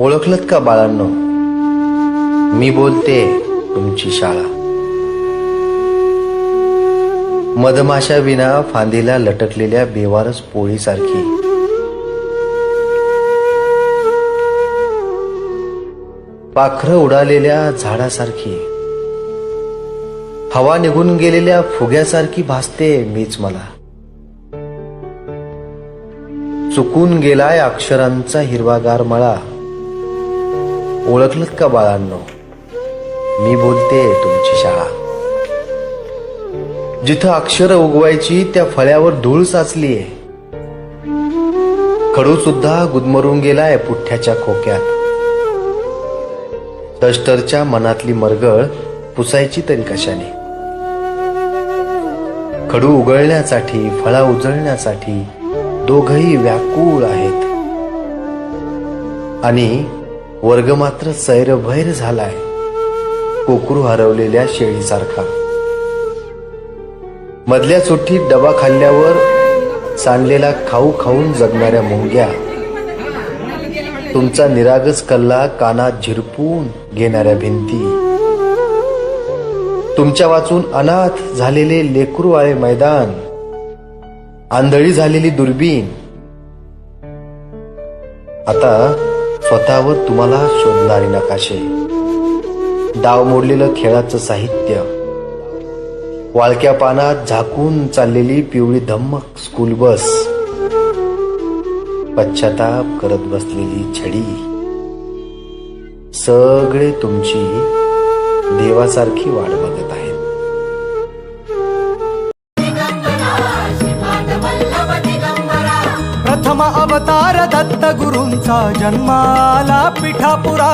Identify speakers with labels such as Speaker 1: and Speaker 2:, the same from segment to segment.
Speaker 1: ओळखलत का बाळांनो? मी बोलते तुमची शाळा. मधमाशा विना फांदीला लटकलेल्या बेवारस पोळीसारखी. पाखरं उडालेल्या झाडासारखी. हवा निघून गेलेल्या फुग्यासारखी भासते मीच मला. चुकून गेलाय अक्षरांचा हिरवागार मळा. ओळखलत का बाळांनो? मी बोलते तुमची शाळा. जिथं अक्षर उगवायची त्या फळ्यावर धूळ साचलीये. खडू सुद्धा गुदमरून गेलाय पुठ्याच्या खोक्यात. डस्टरच्या मनातली मरगळ पुसायची तरी कशाने? खडू उगळण्यासाठी फळा उजळण्यासाठी दोघही व्याकुळ आहेत. आणि वर्ग मात्र सैरभैर झालाय. कोकरू हरवलेल्या शेळीसारखा. मधल्या सुट्टीत डबा खाल्ल्यावर सांडलेला खाऊ खाऊन जगणाऱ्या मुंग्या. तुमचा निरागस कल्ला कानात झिरपून घेणाऱ्या भिंती. तुमच्या वाचून अनाथ झालेले लेकरूवाळे मैदान. आंधळी झालेली दुर्बीण. आता स्वतःवर तुम्हाला शोधणारे नकाशे. डाव मोडलेलं खेळाचं साहित्य. वाळक्या पानात झाकून चाललेली पिवळी धम्मक स्कूल बस पश्चाताप करत बसलेली छडी. सगळे तुमची देवासारखी वाट बघत
Speaker 2: प्रथम अवतार दत्त गुरूंचा जन्माला पिठापुरा.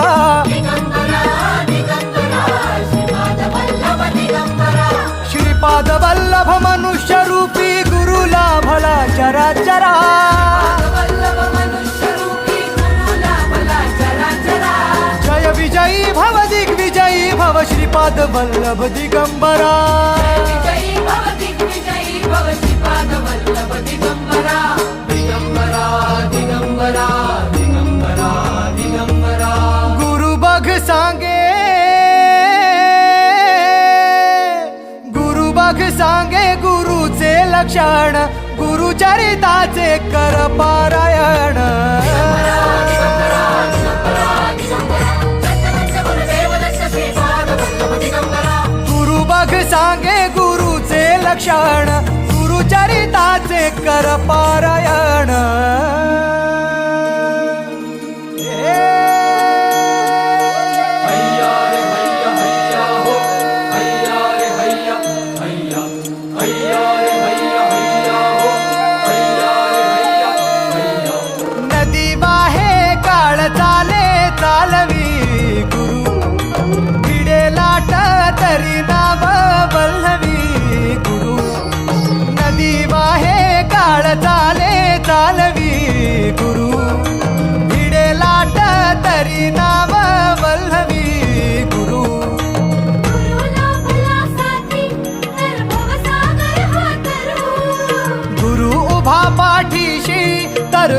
Speaker 2: श्रीपाद वल्लभ मनुष्य रूपी गुरुला भला चरा चरा. जय विजयी भव दिग्विजयी भव श्रीपाद वल्लभ दिगंबरा. मग सांगे गुरुचे लक्षण गुरुचरिताचे कर पारायण. गुरु बघ सांगे गुरुचे लक्षण गुरुचरिताचे कर पारायण.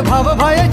Speaker 2: भाव भय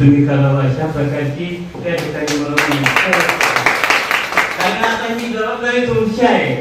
Speaker 3: तुम्ही करावं अशा प्रकारची त्या ठिकाणी मला कारण आता ही जबाबदारी तुमची आहे.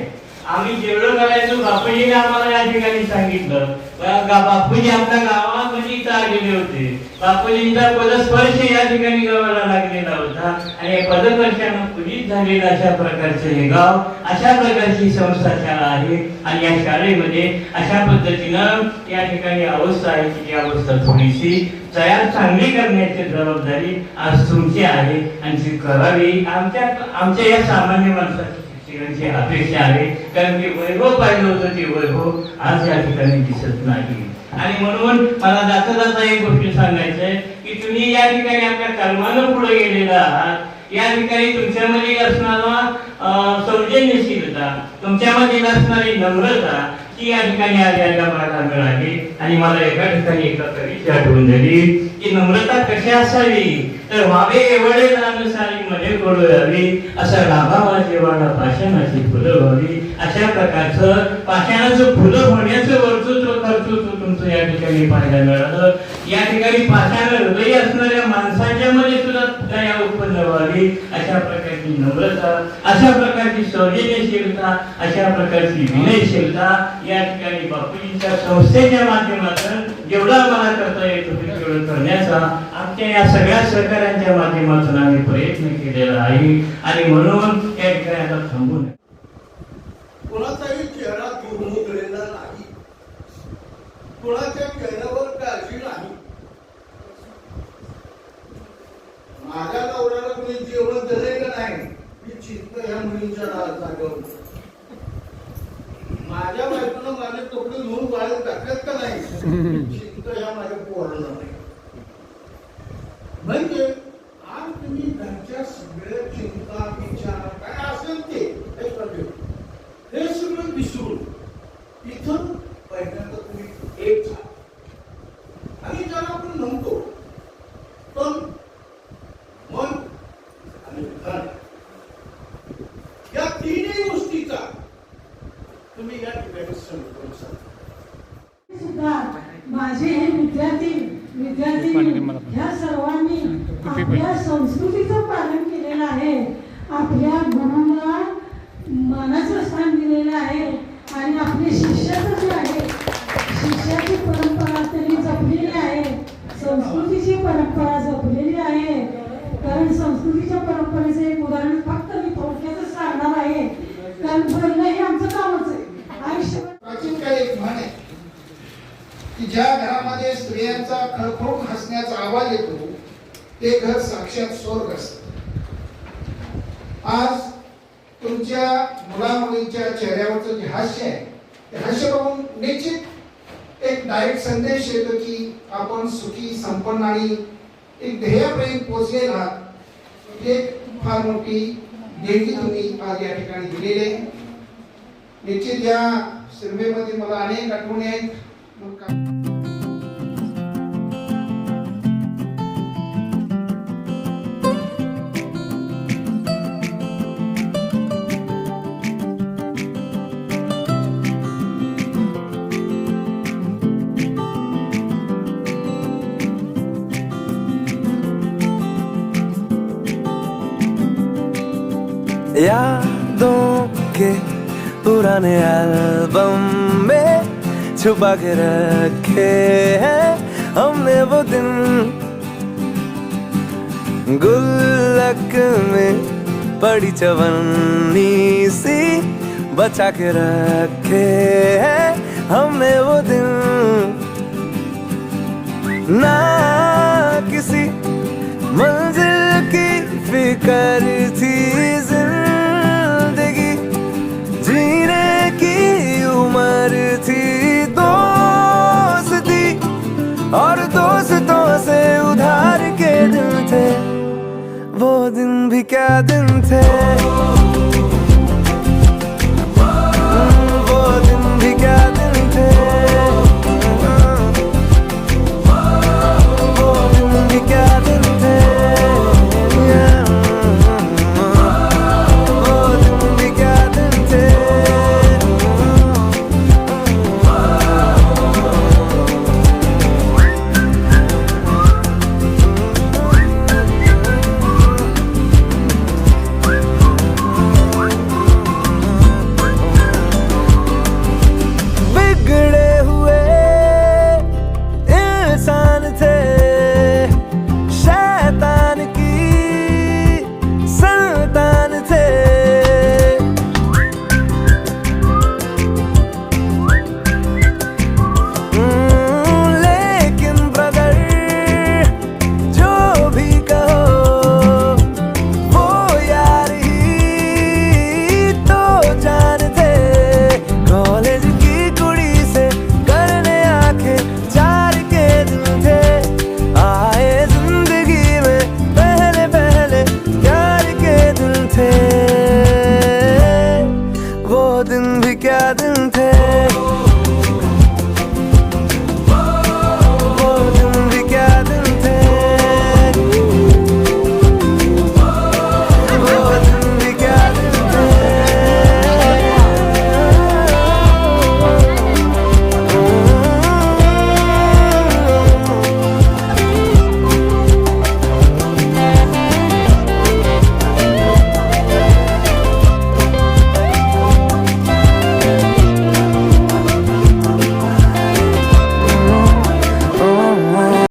Speaker 3: आम्ही जेवढं करायचो बापूजीने आम्हाला या ठिकाणी सांगितलं. बापूजी आपल्या गावामध्ये इथं आलेले होते. बापूजींचा पदस्पर्श या ठिकाणी गावाला लागलेला होता. आणि पदस्पर्शानं पुनीत झालेलं अशा प्रकारचं हे गाव अशा प्रकारची संस्था शाळा आहे. आणि या शाळेमध्ये अशा पद्धतीनं या ठिकाणी अवस्था आहे की ती अवस्था थोडीशी तयार चांगली करण्याची जबाबदारी आज तुमची आहे. आणि ती करावी. आमच्या आमच्या या सामान्य माणसाची शिक्षकांची अपेक्षा आहे कारण की वैभव पाहिलं होतं ते वैभव आज या ठिकाणी दिसत नाही. आणि म्हणून मला जाता जाता एक गोष्ट सांगायचं आहे की तुम्ही या ठिकाणी आपल्या कर्मानं पुढे गेलेला आहात. या ठिकाणी तुमच्यामध्ये असणारा अं, सौजन्यशीलता तुमच्यामध्ये असणारी नम्रता ती या ठिकाणी आज यायला मला मिळाली आणि मला एका ठिकाणी एका कवीची आठवण झाली की नम्रता कशी असावी? तर व्हावे एवढे अनुसारी मध्ये यावी असा लाभावा जेवाडा पाषाणाची फुलं व्हावी. अशा प्रकारचं पाषाणाचं फुलं होण्याचं वर्चस्व कर्तृत्व या ठिकाणी पाहायला मिळालं. या ठिकाणी पाहताना हृदय असणाऱ्या माणसाच्या मध्ये सुद्धा दया उत्पन्न व्हावी. अशा प्रकारची नम्रता अशा प्रकारची सौजन्यशीलता अशा प्रकारची विनयशीलता या ठिकाणी बापूजींच्या संस्थेच्या माध्यमातून जेवढा मला करता येत तेवढं करण्याचा आमच्या या सगळ्या सहकाऱ्यांच्या माध्यमातून आम्ही प्रयत्न केलेला आहे. आणि म्हणून या ठिकाणी आता थांबून
Speaker 4: नये माझ्या नवऱ्याला कोणी जेवण दिलंय का नाही? मी चित्त ह्या मुलींच्या जागेवर माझ्या बायकोनं माझे कपडे धुवून वाळत टाकत का नाही? चित्त ह्या माझ्या पोराला नाही म्हणजे आज तुम्ही घरच्या सगळ्या चिंता विचार काय असेल ते हे सगळं हे सगळं विसरून इथं पहिल्यांदा तुम्ही एक झाला आणि ज्याला आपण म्हणतो पण मन आणि धन या तिन्ही गोष्टीचा तुम्ही या ठिकाणी समतोल साधा
Speaker 5: सुद्धा माझे हे विद्यार्थी विद्यार्थी ह्या सर्वांनी आपल्या संस्कृतीचं पालन केलेलं आहे. आपल्या गुरुला मानाचं स्थान दिलेलं आहे. आणि आपले शिष्याचं जे आहे शिष्याची परंपरा त्यांनी जपलेली आहे. संस्कृतीची परंपरा जपलेली आहे. कारण संस्कृतीच्या परंपरेचं एक उदाहरण फक्त मी थोडक्यातच सांगणार आहे. कारण बोलणं हे आमचं कामच आहे आयुष्यभर
Speaker 4: प्राचीन काळी एक म्हण आहे की ज्या घरामध्ये स्त्रियांचा खळखळून हसण्याचा आवाज येतो ते घर साक्षात स्वर्ग असत. आज तुमच्या मुला मुलींच्या चेहऱ्यावरचं जे हास्य आहे ते हास्य बघून निश्चित एक डायरेक्ट संदेश येतो की आपण सुखी संपन्न आणि एक ध्येयापर्यंत पोचलेला आहात. एक फार मोठी देणगी तुम्ही आज या ठिकाणी दिलेली आहे. निश्चित या सिनेमेमध्ये मला अनेक आठवणी आहेत.
Speaker 6: यादों के पुराने एल्बम में छुपा के रखे हैं हमने वो दिन। गुल्लक में पड़ी चवन्नी सी बचा के रखे हैं हमने वो दिन। ना किसी मंजिल की फिकर थी ज़िंदगी उम्र थी दोस्ती और दोस्तों से उधार के दिन थे, वो दिन भी क्या दिन थे।